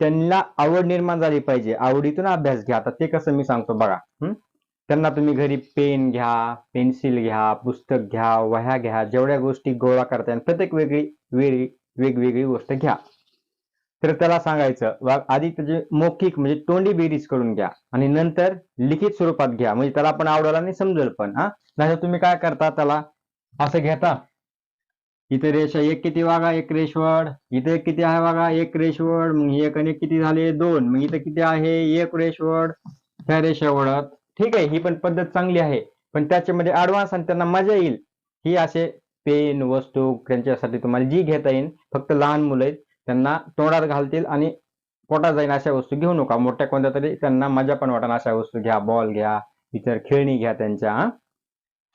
त्यांना आवड निर्माण झाली पाहिजे. आवडीतून अभ्यास घ्या. आता ते कसं मी सांगतो बघा. त्यांना तुम्ही घरी पेन घ्या पेन्सिल घ्या पुस्तक घ्या वह्या घ्या जेवढ्या गोष्टी गोळा करता येईल प्रत्येक वेगळी वेगळी वेगवेगळी गोष्ट घ्या. तर त्याला सांगायचं आधी त्याचे मौखिक म्हणजे तोंडी बेरीज करून घ्या आणि नंतर लिखित स्वरूपात घ्या. म्हणजे त्याला पण आवडायला नाही समजेल पण हा? नाही तुम्ही काय करता त्याला? असं घेता? इथे रेषा एक किती वागा एक रेषवड इथे एक किती आहे बघा एक रेषवड मग एक आणि किती झाले? दोन. मग इथे किती आहे? एक रेषवड ह्या रेषा ठीक आहे ही पण पद्धत चांगली आहे. पण त्याच्यामध्ये ऍडव्हान्स आणि त्यांना मजा येईल. ही असे पेन वस्तू त्यांच्यासाठी तुम्हाला जी घेता येईल फक्त लहान मुलं आहेत त्यांना तोंडात घालतील आणि पोटात जाईल अशा वस्तू घेऊ नका. मोठ्या कोणत्या तरी त्यांना मजा पण वाटेल. अशा वस्तू घ्या बॉल घ्या इतर खेळणी घ्या त्यांच्या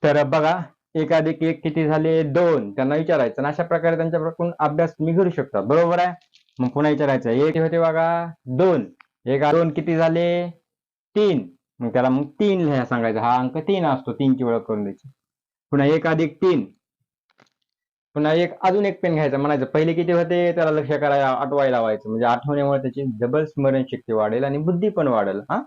तर बघा एकाधिक एक किती झाले? दोन. त्यांना विचारायचं. आणि अशा प्रकारे त्यांच्याकडून अभ्यास तुम्ही करू शकता. बरोबर आहे? मग पुन्हा विचारायचं. एक होते बघा. दोन. एक दोन किती झाले? तीन. मग त्याला मग तीन लिहायला सांगायचं. हा अंक तीन असतो. तीनची ओळख करून द्यायची. पुन्हा एक अधिक तीन. पुन्हा एक अजून एक पेन घ्यायचं. म्हणायचं पहिले किती होते? त्याला लक्ष करायला आठवायला लावायचं. म्हणजे आठवण्यामुळे त्याची डबल स्मरणशक्ती वाढेल आणि बुद्धी पण वाढेल. हा?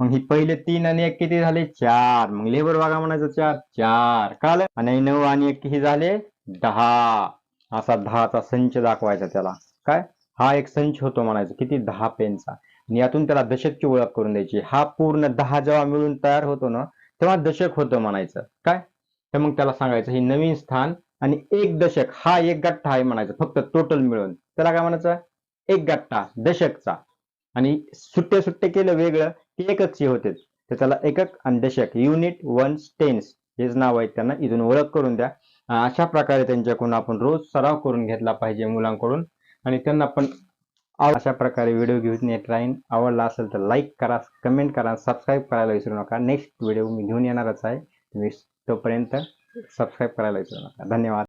मग ही पहिले तीन आणि एक किती झाले? चार. मग लेबर बघा म्हणायचं चार. चार. काल? आणि नऊ आणि एक किती झाले दहा. असा दहाचा संच दाखवायचा त्याला. काय? हा एक संच होतो म्हणायचं. किती? दहा पेनचा. आणि यातून त्याला दशकची ओळख करून द्यायची. हा पूर्ण दहा जेव्हा मिळून तयार होतो ना तेव्हा दशक होतं म्हणायचं. काय? तर मग त्याला सांगायचं हे नवीन स्थान आणि एक दशक. हा एक गठ्ठा आहे म्हणायचं. फक्त टोटल मिळून. त्याला काय म्हणायचं? एक गठ्ठा. दशकचा. आणि सुट्टे सुट्टे केलं वेगळं. की एककची होते. तर त्याला एकक अंडशक युनिट वन स्टेन्स हेच नाव आहे त्यांना. इथून ओळख करून द्या. अशा प्रकारे त्यांच्याकडून आपण रोज सराव करून घेतला पाहिजे मुलांकडून. आणि त्यांना पण अशा प्रकारे व्हिडिओ घेऊन येत राहीन. आवडला असेल तर लाईक करा कमेंट करा सबस्क्राईब करायला विसरू नका. नेक्स्ट व्हिडिओ मी घेऊन येणारच आहे. तुम्ही तोपर्यंत सबस्क्राईब करायला विसरू नका. धन्यवाद.